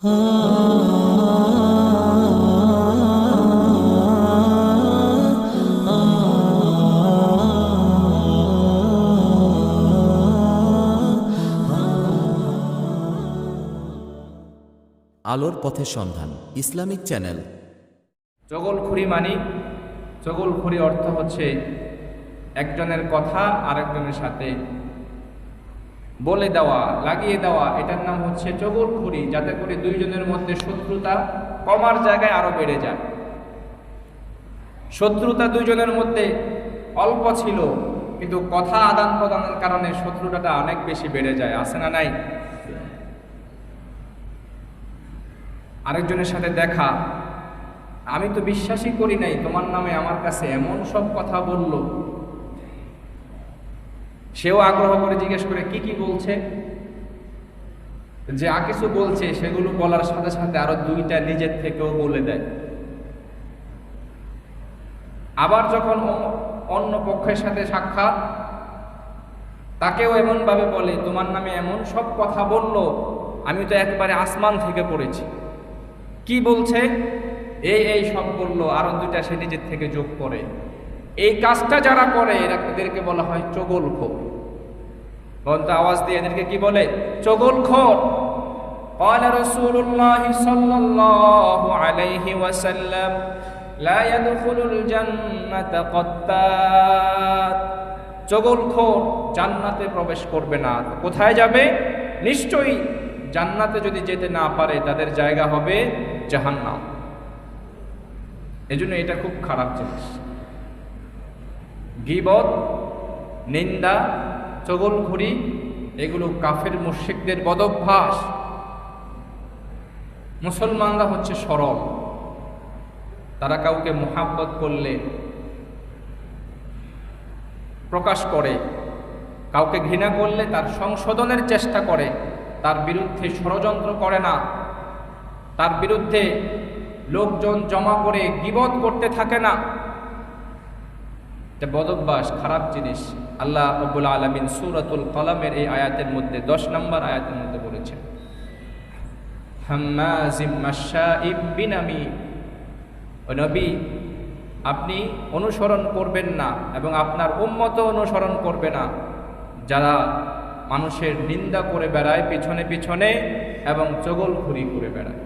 আলোর পথের সন্ধান ইসলামিক চ্যানেল। চগলখুরি মানি চগলখুরি অর্থ হচ্ছে একজনের কথা আরেকজনের সাথে বলে দেওয়া, লাগিয়ে দেওয়া, এটার নাম হচ্ছে চগলখুরি যাতে করে দুইজনের মধ্যে শত্রুতা কমার জায়গায় আরও বেড়ে যায়। শত্রুতা দুইজনের মধ্যে অল্প ছিল, কিন্তু কথা আদান প্রদানের কারণে শত্রুতাটা অনেক বেশি বেড়ে যায়, আছে না নাই? আরেকজনের সাথে দেখা, আমি তো বিশ্বাসই করি নাই, তোমার নামে আমার কাছে এমন সব কথা বলল। সেও আগ্রহ করে জিজ্ঞেস করে, কি কি বলছে? যে কিছু বলছে, সেগুলো বলার সাথে সাথে আরও দুইটা নিজের থেকেও বলে দেয়। আবার যখন অন্য পক্ষের সাথে সাক্ষাৎ, তাকেও এমনভাবে বলে, তোমার নামে এমন সব কথা বলল, আমি তো একবারে আসমান থেকে পড়েছি। কি বলছে? এই এই সব বলল, আরও দুইটা সে নিজের থেকে যোগ করে। এই কাজটা যারা করে এরা এদেরকে বলা হয় চগল খোর বলতো আওয়াজ দিয়ে এদেরকে কি বলে চগল খোর قال رسول الله صلى الله عليه وسلم لا يدخل الجنة قتات চগলখোর জান্নাতে প্রবেশ করবে না কোথায় যাবে নিশ্চয়ই জান্নাতে যদি যেতে না পারে তাদের জায়গা হবে জাহান্নাম এজন্য এটা খুব খারাপ জিনিস গিবত নিন্দা, চগলখড়ি, এগুলো কাফের মুশিকদের বদভ্যাস। মুসলমানরা হচ্ছে সরল। তারা কাউকে মোহাব্বত করলে প্রকাশ করে। কাউকে ঘৃণা করলে তার সংশোধনের চেষ্টা করে। তার বিরুদ্ধে ষড়যন্ত্র করে না। তার বিরুদ্ধে লোকজন জমা করে গিবত করতে থাকে না। এটা বদভ্যাস, খারাপ জিনিস আল্লাহ রব্বুল আলমিন সুরাতুল কলামের এই আয়াতের মধ্যে, দশ নম্বর আয়াতের মধ্যে বলেছেন নবী, আপনি অনুসরণ করবেন না এবং আপনার উম্মত অনুসরণ করবে না। যারা মানুষের নিন্দা করে বেড়ায়, পিছনে পিছনে এবং চগলখুরি করে বেড়ায়।